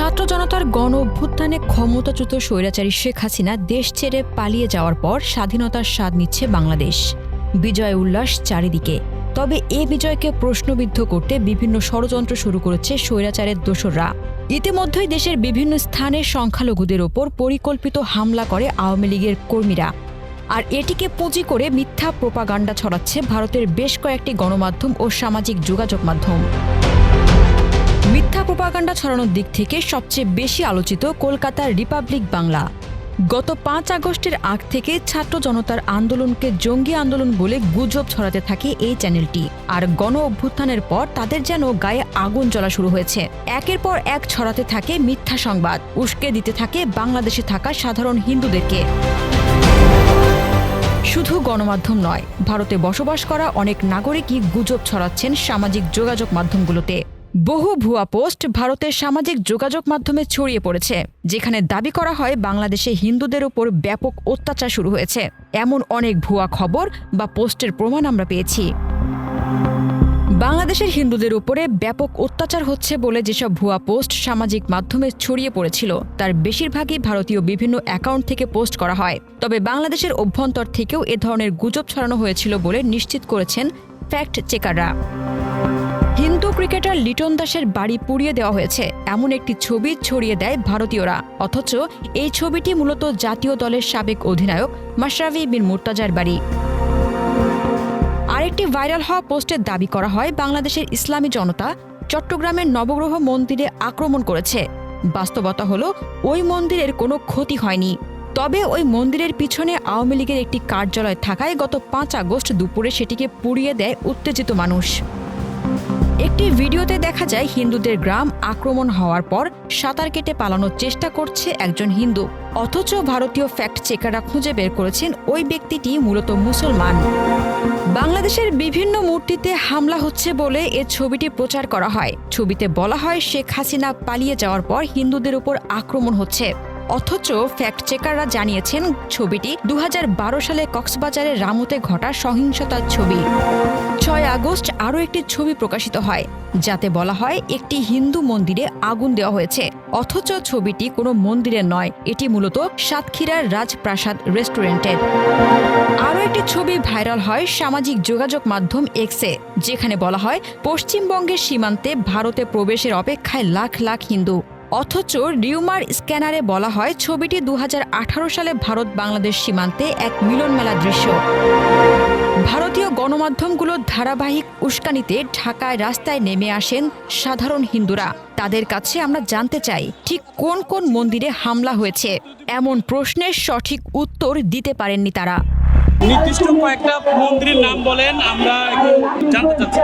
ছাত্র জনতার গণ অভ্যুত্থানে ক্ষমতাচ্যুত স্বৈরাচারী শেখ হাসিনা দেশ ছেড়ে পালিয়ে যাওয়ার পর স্বাধীনতার স্বাদ নিচ্ছে বাংলাদেশ। বিজয় উল্লাস চারিদিকে। তবে এ বিজয়কে প্রশ্নবিদ্ধ করতে বিভিন্ন ষড়যন্ত্র শুরু করেছে স্বৈরাচারের দোসররা। ইতিমধ্যেই দেশের বিভিন্ন স্থানে সংখ্যালঘুদের ওপর পরিকল্পিত হামলা করে আওয়ামী লীগের কর্মীরা। আর এটিকে পুঁজি করে মিথ্যা প্রোপাগান্ডা ছড়াচ্ছে ভারতের বেশ কয়েকটি গণমাধ্যম ও সামাজিক যোগাযোগ মাধ্যম। মিথ্যা প্রোপাগান্ডা ছড়ানোর দিক থেকে সবচেয়ে বেশি আলোচিত কলকাতার রিপাবলিক বাংলা। গত পাঁচ আগস্টের আগ থেকে ছাত্র জনতার আন্দোলনকে জঙ্গি আন্দোলন বলে গুজব ছড়াতে থাকে এই চ্যানেলটি। আর গণ অভ্যুত্থানের পর তাদের যেন গায়ে আগুন জ্বলা শুরু হয়েছে। একের পর এক ছড়াতে থাকে মিথ্যা সংবাদ, উস্কে দিতে থাকে বাংলাদেশে থাকা সাধারণ হিন্দুদেরকে। শুধু গণমাধ্যম নয়, ভারতে বসবাস করা অনেক নাগরিকই গুজব ছড়াচ্ছেন সামাজিক যোগাযোগ মাধ্যমগুলোতে। বহু ভুয়া পোস্ট ভারতের সামাজিক যোগাযোগ মাধ্যমে ছড়িয়ে পড়েছে, যেখানে দাবি করা হয় বাংলাদেশে হিন্দুদের ওপর ব্যাপক অত্যাচার শুরু হয়েছে। এমন অনেক ভুয়া খবর বা পোস্টের প্রমাণ আমরা পেয়েছি। বাংলাদেশের হিন্দুদের উপরে ব্যাপক অত্যাচার হচ্ছে বলে যেসব ভুয়া পোস্ট সামাজিক মাধ্যমে ছড়িয়ে পড়েছিল, তার বেশিরভাগই ভারতীয় বিভিন্ন অ্যাকাউন্ট থেকে পোস্ট করা হয়। তবে বাংলাদেশের অভ্যন্তর থেকেও এ ধরনের গুজব ছড়ানো হয়েছিল বলে নিশ্চিত করেছেন ফ্যাক্ট চেকাররা হিন্দু ক্রিকেটার লিটন দাসের বাড়ি পুড়িয়ে দেওয়া হয়েছে। এমন একটি ছবি ছড়িয়ে দেয় ভারতীয়রা। অথচ এই ছবিটি মূলত জাতীয় দলের সাবেক অধিনায়ক মাশরাফি বিন মুর্তাজার বাড়ি। আরেকটি ভাইরাল হওয়া পোস্টের দাবি করা হয়, বাংলাদেশের ইসলামী জনতা চট্টগ্রামের নবগ্রহ মন্দিরে আক্রমণ করেছে। বাস্তবতা হলো, ওই মন্দিরের কোনো ক্ষতি হয়নি। তবে ওই মন্দিরের পিছনে আওয়ামী লীগের একটি কার্যালয় থাকায় গত পাঁচ আগস্ট দুপুরে সেটিকে পুড়িয়ে দেয় উত্তেজিত মানুষ। একটি ভিডিওতে দেখা যায় হিন্দুদের গ্রাম আক্রমণ হওয়ার পর সাঁতার কেটে পালানোর চেষ্টা করছে একজন হিন্দু। অথচ ভারতীয় ফ্যাক্ট চেকাররা খুঁজে বের করেছেন ওই ব্যক্তিটি মূলত মুসলমান। বাংলাদেশের বিভিন্ন মূর্তিতে হামলা হচ্ছে বলে এ ছবিটি প্রচার করা হয়। ছবিতে বলা হয় শেখ হাসিনা পালিয়ে যাওয়ার পর হিন্দুদের উপর আক্রমণ হচ্ছে। অথচ ফ্যাক্ট চেকাররা জানিয়েছেন ছবিটি দু হাজার বারো সালে কক্সবাজারের রামুতে ঘটা সহিংসতার ছবি। ছয় আগস্ট আরও একটি ছবি প্রকাশিত হয়, যাতে বলা হয় একটি হিন্দু মন্দিরে আগুন দেওয়া হয়েছে। অথচ ছবিটি কোনো মন্দিরের নয়, এটি মূলত সাতক্ষীরার রাজপ্রাসাদ রেস্টুরেন্টের। আরও একটি ছবি ভাইরাল হয় সামাজিক যোগাযোগ মাধ্যম এক্সে যেখানে বলা হয় পশ্চিমবঙ্গের সীমান্তে ভারতে প্রবেশের অপেক্ষায় লাখ লাখ হিন্দু। অথচ রিউমার স্ক্যানারে বলা হয় ছবিটি দু হাজার আঠারো সালে ভারত বাংলাদেশ সীমান্তে এক মিলন মেলা দৃশ্য। ভারতীয় গণমাধ্যমগুলোর ধারাবাহিক উস্কানিতে ঢাকায় রাস্তায় নেমে আসেন সাধারণ হিন্দুরা। তাদের কাছে আমরা জানতে চাই, ঠিক কোন কোন মন্দিরে হামলা হয়েছে? এমন প্রশ্নের সঠিক উত্তর দিতে পারেননি তারা। নির্দিষ্ট কয়েকটা মন্দিরের নাম বলেন, আমরা একটু জানতে চাচ্ছি।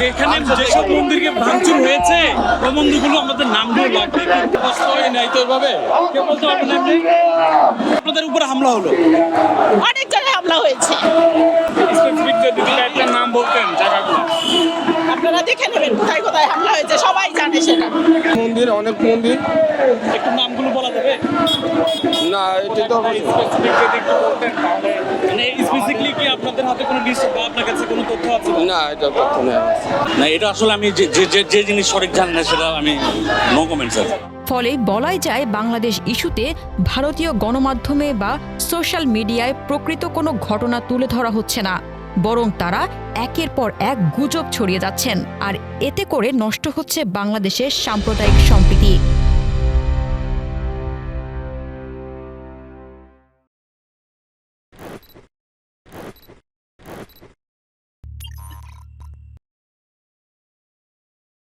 যেখানে যেসব মন্দিরকে ভাঙচুর হয়েছে ওই মন্দিরগুলো আমাদের নামগুলো লাগবে। নাই তো এভাবে? আপনাদের উপরে হামলা হলো। অনেক জায়গায় হামলা হয়েছে স্পেসিফিক যদি একটা নাম বলতেন জায়গাগুলো আপনারা দেখে নেবেন কোথায় কোথায় হামলা হয়েছে সবাই জানে সেটা মন্দির অনেক মন্দির। একটু নামগুলো বলা যাবে? না এটি তো স্পেসিফিক যদি একটু বলতেন তাহলে মানে স্পেসিফিকলি কি আপনাদের হাতে কোনো লিস্ট বা আপনার কাছে কোনো তথ্য আছে না এটা তথ্য নেই না এটা আসলে আমি যে যে- যে- যে জিনিস সঠিক জানি না সেটা আমি নো কমেন্ট স্যার ফলে বলাই যায় বাংলাদেশ ইস্যুতে ভারতীয় গণমাধ্যমে বা সোশ্যাল মিডিয়ায় প্রকৃত কোনো ঘটনা তুলে ধরা হচ্ছে না। বরং তারা একের পর এক গুজব ছড়িয়ে যাচ্ছেন। আর এতে করে নষ্ট হচ্ছে বাংলাদেশের সাম্প্রদায়িক সম্প্রীতি